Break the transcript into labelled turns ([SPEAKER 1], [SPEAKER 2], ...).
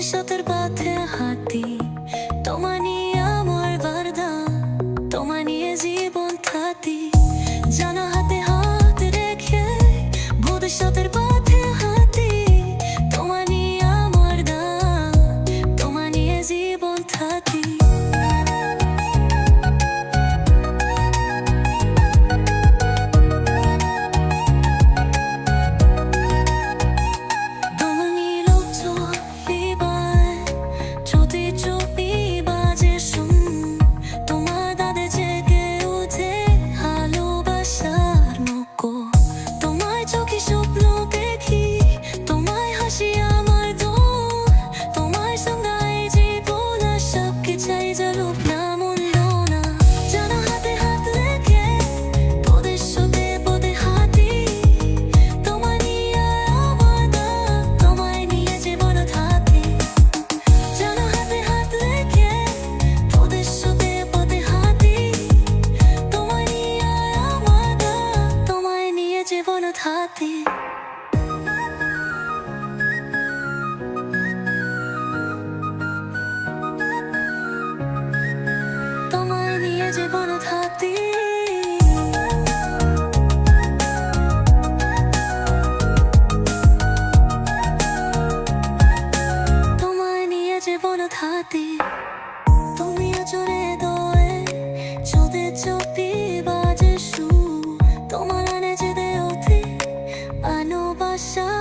[SPEAKER 1] শত হাতি। তোমার від хати. তোমায় নিয়ে জীবন হাতি 生。